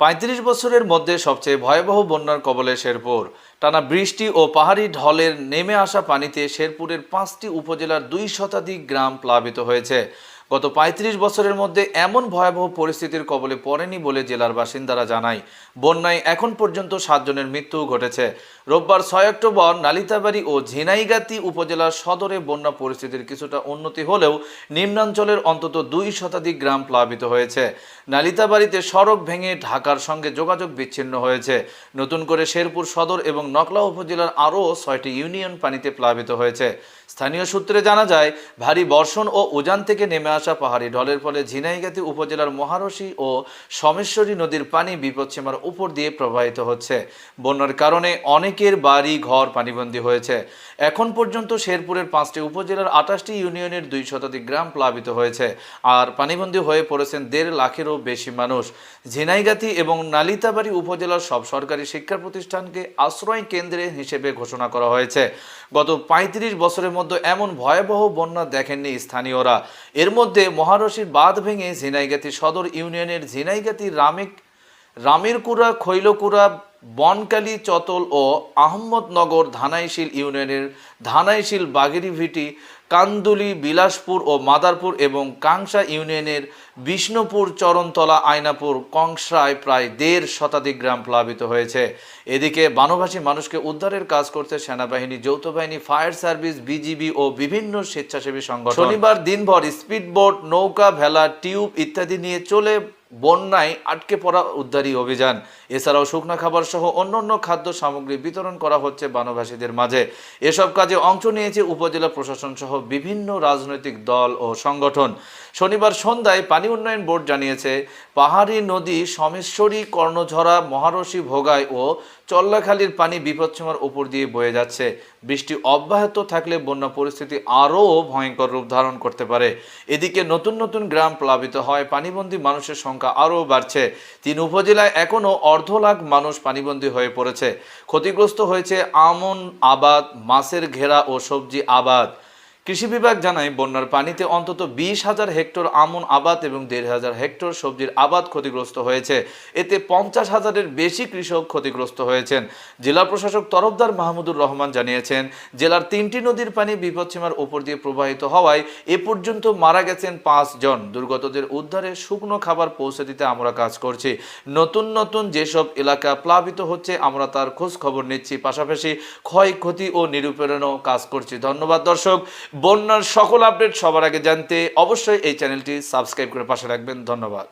পঁয়ত্রিশ বছরের মধ্যে সবচেয়ে ভয়াবহ বন্যার কবলে শেরপুর। টানা বৃষ্টি ও পাহাড়ি ঢলের নেমে আসা পানিতে শেরপুরের পাঁচটি উপজেলার দুই শতাধিক গ্রাম প্লাবিত হয়েছে। গত ৩৫ বছরের মধ্যে এমন ভয়াবহ পরিস্থিতির কবলে পড়েনি বলে জেলার বাসিন্দারা জানায়। বন্যায় এখন পর্যন্ত সাতজনের মৃত্যু ঘটেছে। রোববার ছয় অক্টোবর নালিতাবাড়ি ও ঝিনাইগাতি উপজেলার সদরে বন্যা পরিস্থিতির কিছুটা উন্নতি হলেও নিম্নাঞ্চলের অন্তত দুই শতাধিক গ্রাম প্লাবিত হয়েছে। নালিতাবাড়িতে সড়ক ভেঙে ঢাকার সঙ্গে যোগাযোগ বিচ্ছিন্ন হয়েছে। নতুন করে শেরপুর সদর এবং নকলা উপজেলার আরও ছয়টি ইউনিয়ন পানিতে প্লাবিত হয়েছে। স্থানীয় সূত্রে জানা যায়, ভারী বর্ষণ ও উজান থেকে নেমে আসা পাহাড়ি ঢলের ফলে ঝিনাইগাতি উপজেলার মহারশী ও সমেশ্বরী নদীর পানি বিপদসীমার উপর দিয়ে প্রবাহিত হচ্ছে। বন্যার কারণে অনেকের বাড়ি, ঘর পানিবন্দী হয়েছে। এখন পর্যন্ত শেরপুরের পাঁচটি উপজেলার আঠাশটি ইউনিয়নের দুই শতাধিক গ্রাম প্লাবিত হয়েছে। আর পানিবন্দী হয়ে পড়েছেন দেড় লাখেরও বেশি মানুষ। ঝিনাইগাতি এবং নালিতাবাড়ি উপজেলার সব সরকারি শিক্ষা প্রতিষ্ঠানকে আশ্রয় কেন্দ্রে হিসেবে ঘোষণা করা হয়েছে। গত ৩৫ বছরের মধ্যে এমন ভয়াবহ বন্যা দেখেননি স্থানীয়রা। এর মধ্যে মহারশীর বাঁধ ভেঙে ঝিনাইগাতি সদর ইউনিয়নের ঝিনাইগাতি রামিক রামেরকুড়া খৈলকুড়া বনকালী চতল ও আহমদনগর ধানাইশিল ইউনিয়নের ধানাইশিল বাগেরিভিটি, কান্দুলি, বিলাসপুর ও মাদারপুর এবং কাংসা ইউনিয়নের বিষ্ণুপুর চরণতলা আয়নাপুর কংসায় প্রায় দেড় শতাধিক গ্রাম প্লাবিত হয়েছে। এদিকে বানভাসী মানুষকে উদ্ধারের কাজ করতে সেনাবাহিনী যৌথ বাহিনী ফায়ার সার্ভিস, বিজিবি ও বিভিন্ন স্বেচ্ছাসেবী সংগঠন। শনিবার দিনভর স্পিডবোট, নৌকা, ভেলা, টিউব ইত্যাদি নিয়ে চলে বন্যায় আটকে পড়া উদ্ধারী অভিযান। এছাড়াও শুকনো খাবার সহ অন্যান্য খাদ্য সামগ্রী বিতরণ করা হচ্ছে বনবাসীদের মাঝে। এসব কাজে অংশ নিয়েছে উপজেলা প্রশাসন সহ বিভিন্ন রাজনৈতিক দল ও সংগঠন। শনিবার সন্ধ্যায় পানি উন্নয়ন বোর্ড জানিয়েছে, পাহাড়ি নদী সমেশ্বরী, কর্ণঝরা, মহারশী ভোগায় ও চল্লাখালীর পানি বিপদসীমার উপর দিয়ে বয়ে যাচ্ছে। বৃষ্টি অব্যাহত থাকলে বন্যা পরিস্থিতি আরও ভয়ঙ্কর রূপ ধারণ করতে পারে। এদিকে নতুন নতুন গ্রাম প্লাবিত হয়, পানিবন্দী মানুষের সংখ্যা আরও বাড়ছে। তিন উপজেলায় এখনও অর্ধ লাখ মানুষ পানিবন্দী হয়ে পড়েছে। ক্ষতিগ্রস্ত হয়েছে আমন, আবাদ, মাছের ঘেরা ও সবজি আবাদ। কৃষি বিভাগ জানায়, বন্যার পানিতে অন্তত বিশ হাজার হেক্টর আমন আবাদ এবং দেড় হাজার হেক্টর সবজির আবাদ ক্ষতিগ্রস্ত হয়েছে। এতে পঞ্চাশ হাজারের বেশি কৃষক ক্ষতিগ্রস্ত হয়েছেন। জেলা প্রশাসক তরফদার মাহমুদুর রহমান জানিয়েছেন, জেলার তিনটি নদীর পানি বিপদসীমার উপর দিয়ে প্রবাহিত হওয়ায় এ পর্যন্ত মারা গেছেন পাঁচ জন। দুর্গতদের উদ্ধারে শুকনো খাবার পৌঁছে দিতে আমরা কাজ করছি। নতুন নতুন যেসব এলাকা প্লাবিত হচ্ছে, আমরা তার খোঁজ খবর নিচ্ছি। পাশাপাশি ক্ষয়ক্ষতি ও নিরূপণেও কাজ করছি। ধন্যবাদ দর্শক। বন্যার সকল আপডেট সবার আগে জানতে অবশ্যই এই চ্যানেলটি সাবস্ক্রাইব করে পাশে রাখবেন। ধন্যবাদ।